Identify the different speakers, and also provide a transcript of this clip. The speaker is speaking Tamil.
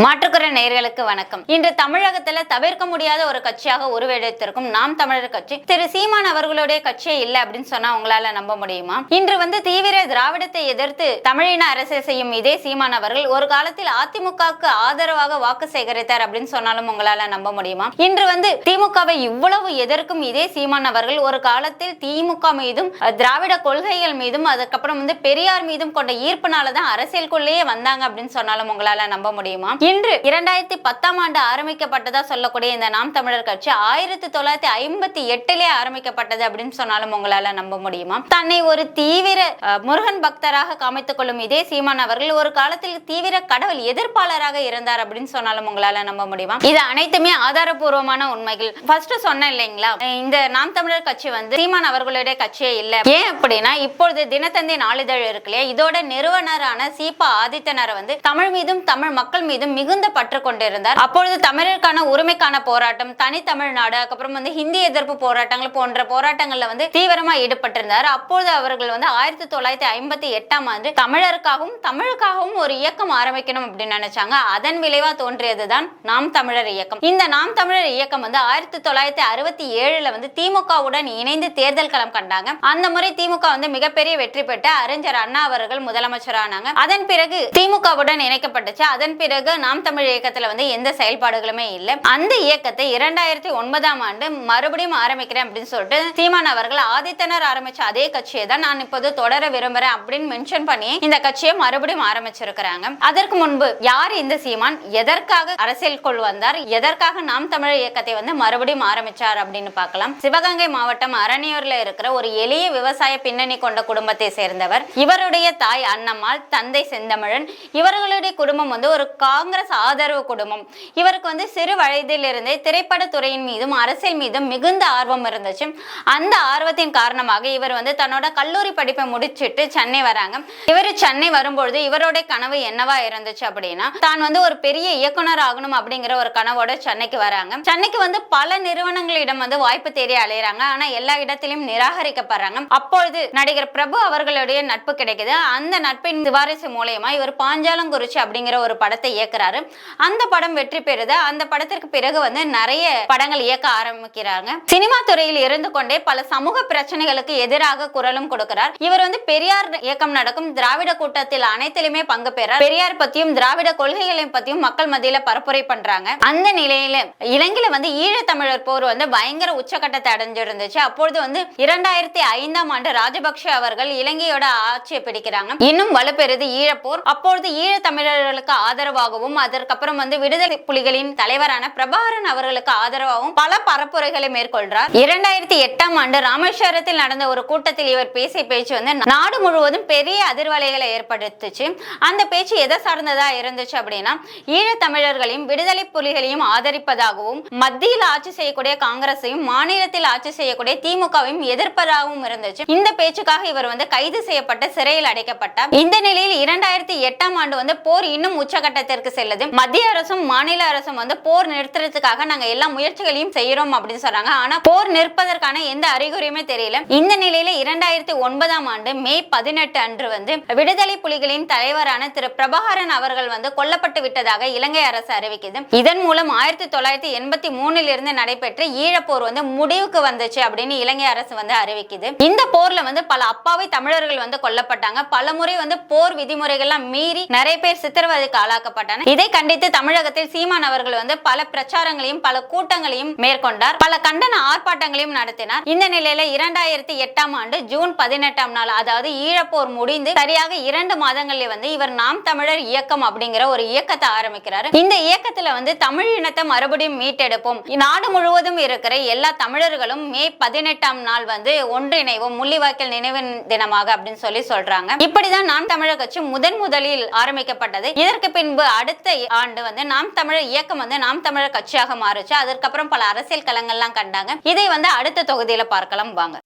Speaker 1: மாற்றுக்குற நேர்களுக்கு வணக்கம். இன்று தமிழகத்துல தவிர்க்க முடியாத ஒரு கட்சியாக உருவெடுத்திருக்கும் நாம் தமிழர் கட்சி திரு சீமான் அவர்களுடைய கட்சியே இல்லை அப்படின்னு சொன்னா உங்களால நம்ப முடியுமா? இன்று வந்து தீவிர திராவிடத்தை எதிர்த்து தமிழின அரசியல் செய்யும் இதே சீமான் அவர்கள் ஒரு காலத்தில் அதிமுகவுக்கு ஆதரவாக வாக்கு சேகரித்தார் அப்படின்னு சொன்னாலும் உங்களால நம்ப முடியுமா? இன்று வந்து திமுகவை இவ்வளவு எதிர்க்கும் இதே சீமான் அவர்கள் ஒரு காலத்தில் திமுக மீதும் திராவிட கொள்கைகள் மீதும் அதுக்கப்புறம் வந்து பெரியார் மீதும் கொண்ட ஈர்ப்புனாலதான் அரசியலுக்குள்ளேயே வந்தாங்க அப்படின்னு சொன்னாலும் உங்களால நம்ப முடியுமா? இன்று இரண்டாயிரத்தி பத்தாம் ஆண்டு ஆரம்பிக்கப்பட்டதா சொல்லக்கூடிய இந்த நாம் தமிழர் கட்சி ஆயிரத்தி தொள்ளாயிரத்தி ஐம்பத்தி எட்டுலயே ஆரம்பிக்கப்பட்டது அப்படின்னு சொன்னாலும் உங்களால நம்ப முடியுமா? தன்னை ஒரு தீவிர முருகன் பக்தராக காமித்துக் கொள்ளும் இதே சீமான் அவர்கள் ஒரு காலத்தில் தீவிர கடவுள் எதிர்ப்பாளராக இருந்தார் அப்படின்னு சொன்னாலும் உங்களால நம்ப முடியுமா? இது அனைத்துமே ஆதாரபூர்வமான உண்மைகள். ஃபர்ஸ்ட் சொன்னேன் இல்லைங்களா? இந்த நாம் தமிழர் கட்சி வந்து சீமான் அவர்களுடைய கட்சியே இல்லை. ஏன் அப்படின்னா இப்பொழுது தினத்தந்தி நாளிதழ் இருக்கு இல்லையா? இதோட நிறுவனரான சீபா ஆதித்தனர் வந்து தமிழ் மீதும் தமிழ் மக்கள் மீதும் மிகுந்த பற்று கொண்டிருந்தார். அப்பொழுது தமிழருக்கான உரிமைக்கான போராட்டம் தனி தமிழ்நாடு அதுக்கப்புறம் வந்து ஹிந்தி எதிர்ப்பு போராட்டங்கள் போன்ற போராட்டங்கள்ல வந்து தீவிரமா ஈடுபட்டிருந்தார். அப்பொழுது அவர்கள் வந்து ஆயிரத்தி தொள்ளாயிரத்தி ஐம்பத்தி எட்டாம் ஆண்டு தமிழருக்காகவும் தமிழுக்காகவும் ஒரு இயக்கம் ஆரம்பிக்கணும் அப்படின்னு நினைச்சாங்க. அதன் விளைவா தோன்றியதுதான் நாம் தமிழர் இயக்கம். இந்த நாம் தமிழர் இயக்கம் வந்து ஆயிரத்தி தொள்ளாயிரத்தி அறுபத்தி ஏழுல வந்து திமுகவுடன் இணைந்து தேர்தல் களம் கண்டாங்க. அந்த முறை திமுக வந்து மிகப்பெரிய வெற்றி பெற்று அறிஞர் அண்ணா அவர்கள் முதலமைச்சரானாங்க. அதன் பிறகு திமுகவுடன் இணைக்கப்பட்டுச்சு. அதன் பிறகு நாம் தமிழ் இயக்கத்துல வந்து எந்த செயல்பாடுகளுமே இல்லை. அந்த இயக்கத்தை இரண்டாயிரத்தி ஒன்பதாம் ஆண்டு மறுபடியும் ஆரம்பிக்கிறேன் அப்படின்னு சொல்லிட்டு சீமான் அவர்கள் ஆதித்தனர் ஆரம்பிச்ச அதே கட்சியை தான் நான் இப்போது தொடர விரும்புறேன் அப்படின்னு மென்ஷன் பண்ணி இந்த கட்சியை மறுபடியும் ஆரம்பிச்சிருக்கிறாங்க. அதற்கு முன்பு யார் இந்த சீமான்? எதற்காக அரசியலுக்குள் வந்தார்? எதற்காக நாம் தமிழர் இயக்கத்தை வந்து மறுபடியும் ஆரம்பிச்சார் அப்படின்னு பார்க்கலாம். சிவகங்கை மாவட்டம் அரணியூர்ல இருக்கிற ஒரு எளிய விவசாய பின்னணி கொண்ட குடும்பத்தை சேர்ந்தவர். இவருடைய தாய் அன்னம்மாள் தந்தை செந்தமிழன். இவர்களுடைய குடும்பம் வந்து ஒரு காங்கிரஸ் ஆதரவு குடும்பம். இவருக்கு வந்து சிறு வயதிலிருந்தே திரைப்பட துறையின் மீதும் அரசியல் மீதும் மிகுந்த ஆர்வம் இருந்துச்சு. அந்த ஆர்வத்தின் காரணமாக இவர் வந்து தன்னோட கல்லூரி படிப்பை முடிச்சிட்டு சென்னை வராங்க. இவர் சென்னை வரும்பொழுது இவரோட கனவு என்னவா இருந்துச்சு அப்படின்னா தான் வந்து ஒரு பெரிய இயக்குனர் ஆகணும் அப்படிங்கிற ஒரு கனவோட சென்னைக்கு வராங்க. சென்னைக்கு வந்து பல நிறுவனங்களிடம் வந்து வாய்ப்பு தேடி அலையிறாங்க. ஆனா எல்லா இடத்திலும் நிராகரிக்கப்படுறாங்க. அப்பொழுது நடிகர் பிரபு அவர்களுடைய நட்பு கிடைக்குது. அந்த நட்பின் சிபாரிசு மூலயமா இவர் பாஞ்சாலங்குறிச்சி அப்படிங்கிற ஒரு படத்தை இயக்குறாரு அந்த படம் வெற்றி பெறுது. அந்த படத்திற்கு பிறகு வந்து நிறைய படங்கள் இயக்க ஆரம்பிக்கிறாங்க. சினிமா துறையில் இருந்து கொண்டே பல சமூக பிரச்சனைகளுக்கு எதிராக குரலும் கொடுக்கிறார். இவர் வந்து பெரியார் இயக்கம் நடக்கும் திராவிட கூட்டத்தில் அனைத்திலுமே பங்கு பெறார். பெரியார் பத்தியும் திராவிட கொள்கைகளையும் பத்தியும் மக்கள் மத்தியில பரப்புரை பண்றாங்க. அந்த நிலையில இலங்கையில வந்து ஈழத்தமிழர் போர் வந்து பயங்கர உச்சகட்டத்தை அடைஞ்சிருந்துச்சு. அப்பொழுது வந்து இரண்டாயிரத்தி ஐந்தாம் ஆண்டு ராஜபக்ஷ அவர்கள் இலங்கையோட ஆட்சியை பிடிக்கிறாங்க. இன்னும் வலுப்பெறுது ஈழப்போர். அப்பொழுது ஈழத்தமிழர்களுக்கு ஆதரவாகவும் ஆதரவாகவும் அதற்கப்புறம் வந்து விடுதலை புலிகளின் தலைவரான பிரபாகரன் அவர்களுக்கு ஆதரவாகவும் பல பரப்புரைகளை மேற்கொள்றார். இரண்டாயிரத்தி எட்டாம் ஆண்டு ராமேஸ்வரத்தில் நடந்த ஒரு கூட்டத்தில் இவர் பேசிய பேச்சு வந்து நாடு முழுவதும் பெரிய அதிர்வலைகளை ஏற்படுத்துச்சு. அந்த பேச்சு எதை சார்ந்ததா இருந்துச்சு அப்படின்னா ஈழத்தமிழர்களையும் விடுதலை புலிகளையும் ஆதரிப்பதாகவும் மத்தியில் ஆட்சி செய்யக்கூடிய காங்கிரஸையும் மாநிலத்தில் ஆட்சி செய்யக்கூடிய திமுகவையும் எதிர்ப்பதாகவும் இருந்துச்சு. இந்த பேச்சுக்காக இவர் வந்து கைது செய்யப்பட்டு சிறையில் அடைக்கப்பட்டார். இந்த நிலையில் இரண்டாயிரத்தி எட்டாம் ஆண்டு வந்து போர் இன்னும் உச்சகட்டத்திற்கு செல்லுது. மத்திய அரசும் மாநில அரசும் வந்து போர் நிறுத்துறதுக்காக நாங்க எல்லா முயற்சிகளையும் செய்யறோம் அப்படின்னு சொல்றாங்க. ஆனா போர் நிற்பதற்கான எந்த அறிகுறியுமே தெரியல. இந்த நிலையில இரண்டாயிரத்தி ஒன்பதாம் ஆண்டு மே பதினெட்டு அன்று வந்து விடுதலை புலிகளின் தலைவரான திரு பிரபாகரன் அவர்கள் வந்து கொல்லப்பட்டு விட்டதாக இலங்கை அரசு அறிவிக்குது. இதன் மூலம் ஆயிரத்தி தொள்ளாயிரத்தி எண்பத்தி மூணுல இருந்து நடைபெற்ற ஈழப்போர் வந்து முடிவுக்கு வந்துச்சு அப்படின்னு இலங்கை அரசு வந்து அறிவிக்குது. இந்த போர்ல வந்து பல அப்பாவி தமிழர்கள் வந்து கொல்லப்பட்டாங்க. பல முறை வந்து போர் விதிமுறைகள்லாம் மீறி நிறைய பேர் சித்திரவதைக்கு ஆளாக்கப்பட்டாங்க. இதை கண்டித்து தமிழகத்தில் சீமான் அவர்கள் வந்து பல பிரச்சாரங்களையும் பல கூட்டங்களையும் மேற்கொண்டார். பல கண்டன ஆர்ப்பாட்டங்களையும் நடத்தினார். இந்த நிலையில இரண்டாயிரத்தி எட்டாம் ஆண்டு ஜூன் பதினெட்டாம் நாள் அதாவது ஈழப்போர் முடிந்து சரியாக இரண்டு மாதங்களில் வந்து இவர் நாம் தமிழர் இயக்கம் அப்படிங்கிற ஒரு இயக்கத்தை ஆரம்பிக்கிறார். இந்த இயக்கத்துல வந்து தமிழ் இனத்தை மறுபடியும் மீட்டெடுப்போம். நாடு முழுவதும் இருக்கிற எல்லா தமிழர்களும் மே பதினெட்டாம் நாள் வந்து ஒன்றிணைவோம் முள்ளிவாய்க்கல் நினைவு தினமாக அப்படின்னு சொல்லி சொல்றாங்க. இப்படிதான் நாம் தமிழர் கட்சி முதன் முதலில் ஆரம்பிக்கப்பட்டது. இதற்கு பின்பு அடுத்த அடுத்த ஆண்டு வந்து நாம் தமிழர் இயக்கம் வந்து நாம் தமிழர் கட்சியாக மாறுச்சு. அதற்கப்புறம் பல அரசியல் களங்கள்லாம் கண்டாங்க. இதை வந்து அடுத்த தொகுதியில பார்க்கலாம் வாங்க.